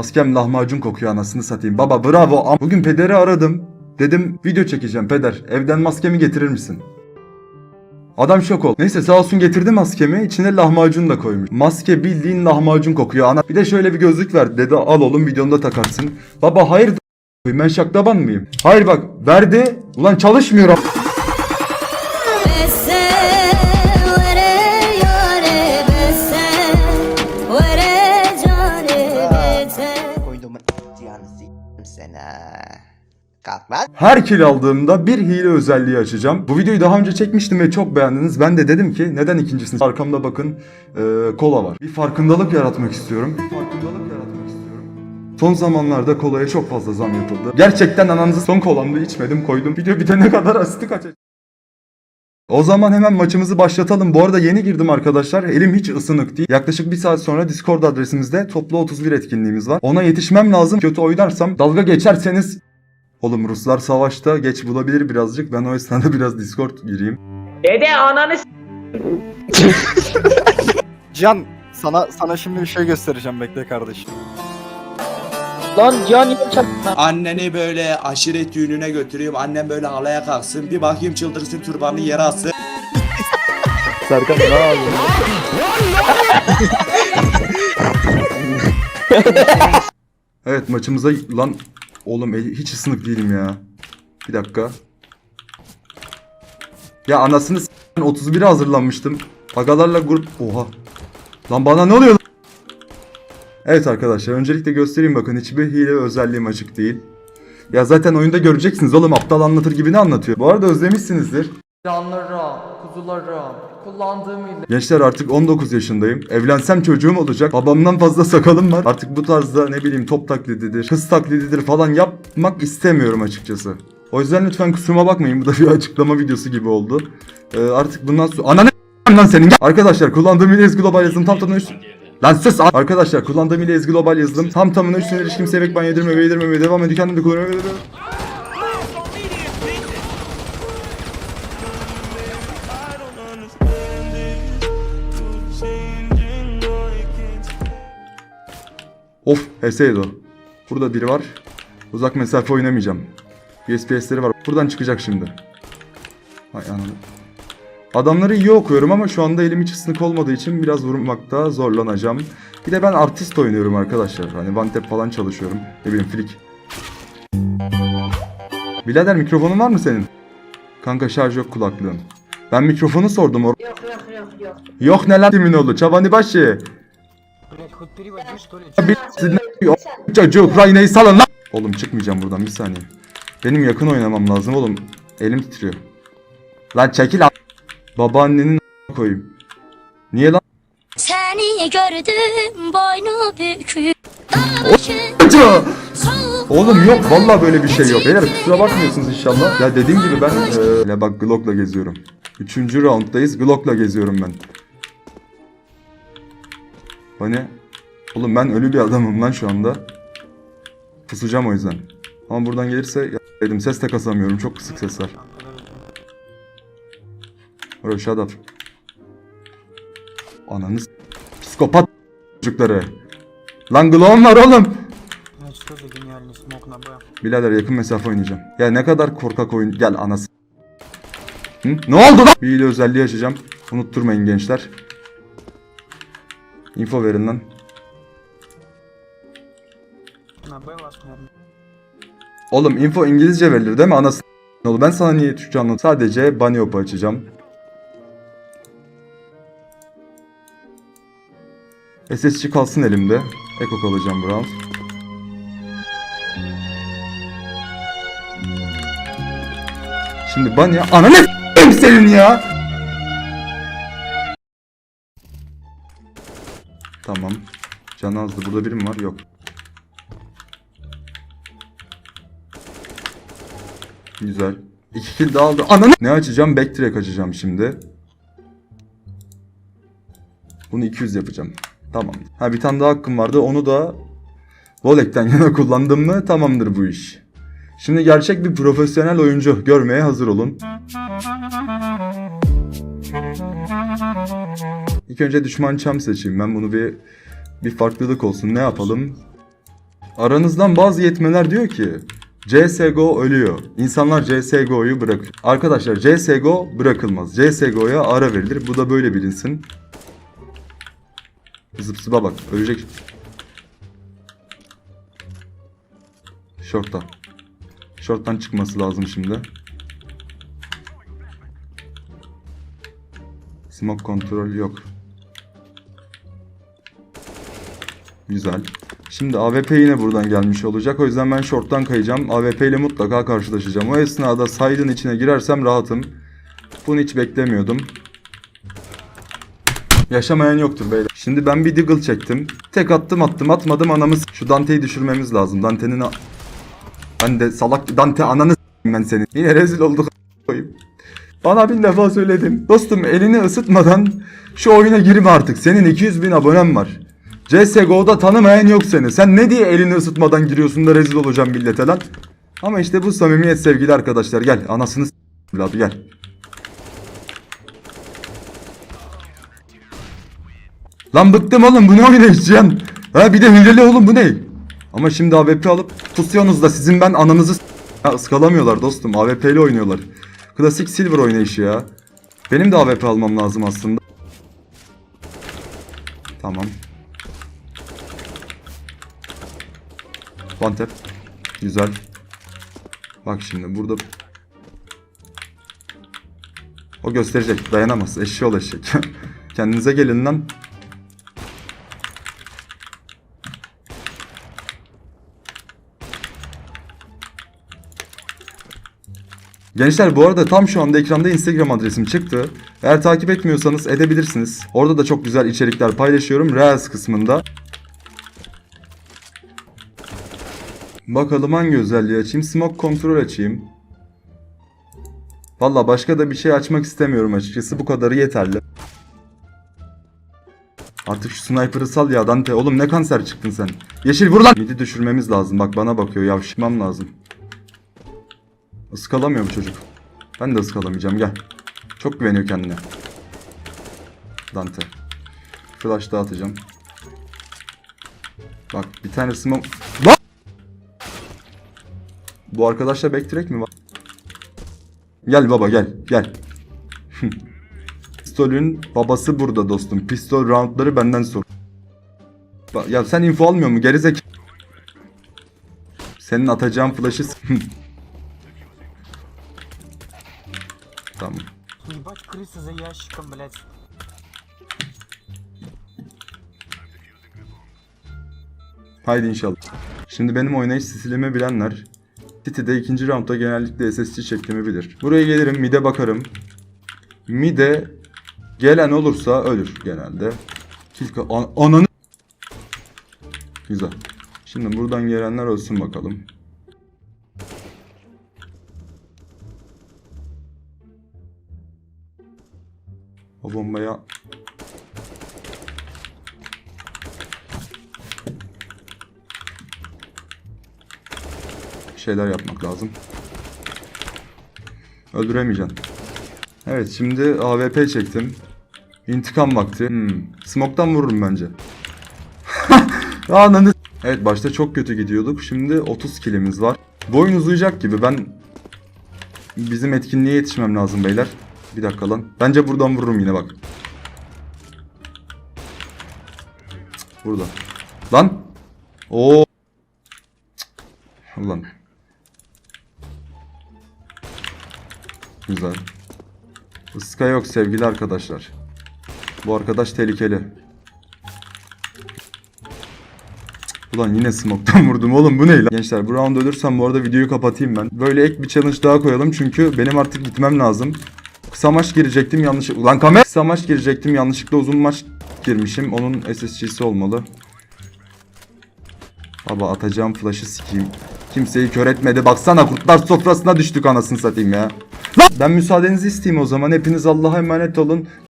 Maskem lahmacun kokuyor anasını satayım. Baba bravo. Bugün pederi aradım. Dedim video çekeceğim peder. Evden maskemi getirir misin? Adam şok oldu. Neyse sağ olsun getirdi maskemi. İçine lahmacun da koymuş. Maske bildiğin lahmacun kokuyor. Ana bir de şöyle bir gözlük ver dedi. Al oğlum videonda takarsın. Baba hayır ben şaklaban mıyım? Hayır bak verdi. Ulan çalışmıyor. Lan. Her kill aldığımda bir hile özelliği açacağım. Bu videoyu daha önce çekmiştim ve çok beğendiniz. Ben de dedim ki neden ikincisini? Arkamda bakın e, kola var. Bir farkındalık yaratmak istiyorum. Bir farkındalık yaratmak istiyorum. Son zamanlarda kolaya çok fazla zam yapıldı. Gerçekten ananızı son kolamda içmedim koydum. Video bitene kadar asiti kaçacak. O zaman hemen maçımızı başlatalım. Bu arada yeni girdim arkadaşlar. Elim hiç ısınık değil. Yaklaşık bir saat sonra Discord adresimizde toplu 31 etkinliğimiz var. Ona yetişmem lazım. Kötü oynarsam dalga geçerseniz Oğlum Ruslar savaşta geç bulabilir birazcık. Ben o esnada biraz Discord gireyim. Dede ananı s- Can sana sana şimdi bir şey göstereceğim bekle kardeşim. Lan Cihan yine çarptı. Anneni böyle aşiret düğününe götüreyim. Annem böyle halaya kalksın. Bir bakayım çıldırsın turbanını yere atsın. Serkan ne yapıyorsun? evet maçımıza lan oğlum el- hiç ısınık değilim ya. Bir dakika. Ya anasını s- 31'e hazırlanmıştım. Agalarla grup oha. Lan bana ne oluyor? lan? Evet arkadaşlar öncelikle göstereyim bakın hiçbir hile özelliğim açık değil. Ya zaten oyunda göreceksiniz oğlum aptal anlatır gibi ne anlatıyor. Bu arada özlemişsinizdir. Canlarım, kuzularım, kullandığım ile Gençler artık 19 yaşındayım. Evlensem çocuğum olacak. Babamdan fazla sakalım var. Artık bu tarzda ne bileyim top taklididir, kız taklididir falan yapmak istemiyorum açıkçası. O yüzden lütfen kusuruma bakmayın. Bu da bir açıklama videosu gibi oldu. Ee, artık bundan sonra... Ananı lan senin. Arkadaşlar kullandığım ile Global yazılım tam tamına üst... Lan sus! Arkadaşlar kullandığım ile Global yazılım tam tamına üstüne ilişkim sevek ben yedirme ve yedirmemeye devam ediyor. Kendim de kullanıyorum. Of HS'ydi o. Burada biri var. Uzak mesafe oynamayacağım. USPS'leri var. Buradan çıkacak şimdi. Hay anam. Adamları iyi okuyorum ama şu anda elim hiç ısınık olmadığı için biraz vurmakta zorlanacağım. Bir de ben artist oynuyorum arkadaşlar. Hani tap falan çalışıyorum. Ne bileyim flick. Birader mikrofonun var mı senin? Kanka şarj yok kulaklığım. Ben mikrofonu sordum. Or- Yok yok yok yok. yok ne lan kimin oldu? Çabani başı. Bir çocuğu Ukrayna'yı salın lan. Oğlum çıkmayacağım buradan bir saniye. Benim yakın oynamam lazım oğlum. Elim titriyor. Lan çekil a- Babaannenin a- koyayım. Niye lan? Seni gördüm boynu bükük Oğlum yok vallahi böyle bir şey yok. Beyler kusura bakmıyorsunuz inşallah. Ya dediğim gibi ben eee bak Glock'la geziyorum. Üçüncü rounddayız. Glock'la geziyorum ben. Hani oğlum ben ölü bir adamım lan şu anda. Pusacağım o yüzden. Ama buradan gelirse dedim ses de kasamıyorum. Çok kısık ses var. Bro shut up. Ananı s- psikopat çocukları. Lan Glock'um var oğlum. Birader yakın mesafe oynayacağım. Ya ne kadar korkak oyun. Gel anası. Hı? Ne oldu lan? Bir özelliği açacağım. Unutturmayın gençler. Info verin lan. Oğlum info İngilizce verilir değil mi anası? Ne oldu? Ben sana niye Türkçe anlatıyorum? Sadece bunny hop'u açacağım. SSC kalsın elimde. Eko kalacağım bu round. Şimdi Banya ananı senin ya. Tamam. Can azdı. Burada biri mi var? Yok. Güzel. İki kill daha aldı. Ananı Ne açacağım? Backtrack açacağım şimdi. Bunu 200 yapacağım. Tamam. Ha bir tane daha hakkım vardı. Onu da Volek'ten yana kullandım mı tamamdır bu iş. Şimdi gerçek bir profesyonel oyuncu görmeye hazır olun. İlk önce düşman çam seçeyim. Ben bunu bir bir farklılık olsun. Ne yapalım? Aranızdan bazı yetmeler diyor ki CSGO ölüyor. İnsanlar CSGO'yu bırak. Arkadaşlar CSGO bırakılmaz. CSGO'ya ara verilir. Bu da böyle bilinsin. Zıp zıpa bak. Ölecek. Short'ta. Short'tan çıkması lazım şimdi. Smoke kontrol yok. Güzel. Şimdi AWP yine buradan gelmiş olacak. O yüzden ben short'tan kayacağım. AWP ile mutlaka karşılaşacağım. O esnada side'ın içine girersem rahatım. Bunu hiç beklemiyordum. Yaşamayan yoktur beyler. Şimdi ben bir deagle çektim. Tek attım attım atmadım anamız. Şu Dante'yi düşürmemiz lazım. Dante'nin... Ben de salak Dante ananı ben senin. Yine rezil olduk koyayım. Bana bin defa söyledim. Dostum elini ısıtmadan şu oyuna girme artık. Senin 200 bin abonen var. CSGO'da tanımayan yok seni. Sen ne diye elini ısıtmadan giriyorsun da rezil olacağım millete lan. Ama işte bu samimiyet sevgili arkadaşlar. Gel anasını s*** abi gel. Lan bıktım oğlum bu ne oynayış Cihan? Ha bir de hileli oğlum bu ne? Ama şimdi AWP alıp pusuyorsunuz da sizin ben ananızı ha, ıskalamıyorlar dostum. AWP ile oynuyorlar. Klasik silver oynayışı ya. Benim de AWP almam lazım aslında. Tamam. Tap. Güzel. Bak şimdi burada o gösterecek. Dayanamaz. Eşşoğlu eşek. Kendinize gelin lan. Gençler bu arada tam şu anda ekranda Instagram adresim çıktı. Eğer takip etmiyorsanız edebilirsiniz. Orada da çok güzel içerikler paylaşıyorum Reels kısmında. Bakalım hangi özelliği açayım? Smoke kontrol açayım. Valla başka da bir şey açmak istemiyorum açıkçası. Bu kadarı yeterli. Artık şu sniper'ı sal ya Dante. Oğlum ne kanser çıktın sen. Yeşil vur lan. Midi düşürmemiz lazım. Bak bana bakıyor. Yavşmam lazım. Iskalamıyor bu çocuk. Ben de ıskalamayacağım gel. Çok güveniyor kendine. Dante. Flash dağıtacağım. Bak bir tane smoke... Lan! Bu arkadaşla backtrack mi var? Gel baba gel gel. Pistolün babası burada dostum. Pistol roundları benden sor. Bak, ya sen info almıyor mu gerizek? Senin atacağın flash'ı s- Tamam. Ебать крысы за ящиком, блядь. Haydi inşallah. Şimdi benim oynayış stilimi bilenler City'de ikinci roundda genellikle SSC çektiğimi bilir. Buraya gelirim mid'e bakarım. Mid'e gelen olursa ölür genelde. Kilka an ananı Güzel. Şimdi buradan gelenler ölsün bakalım. O bombaya şeyler yapmak lazım. Öldüremeyeceksin. Evet şimdi AWP çektim. İntikam vakti. Hmm. Smoke'tan vururum bence. Ananı Evet başta çok kötü gidiyorduk. Şimdi 30 kilimiz var. Bu oyun uzayacak gibi. Ben bizim etkinliğe yetişmem lazım beyler. Bir dakika lan. Bence buradan vururum yine bak. Burada. Lan. Oo. Ulan. Güzel. Iska yok sevgili arkadaşlar. Bu arkadaş tehlikeli. Ulan yine smoke'tan vurdum oğlum bu ne lan? Gençler bu round ölürsem bu arada videoyu kapatayım ben. Böyle ek bir challenge daha koyalım çünkü benim artık gitmem lazım. Kısa maç girecektim yanlış... Ulan kamer! Kısa maç girecektim yanlışlıkla uzun maç girmişim. Onun SSG'si olmalı. Baba atacağım flash'ı sikeyim. Kimseyi kör etmedi. Baksana kurtlar sofrasına düştük anasını satayım ya. Ben müsaadenizi isteyeyim o zaman. Hepiniz Allah'a emanet olun.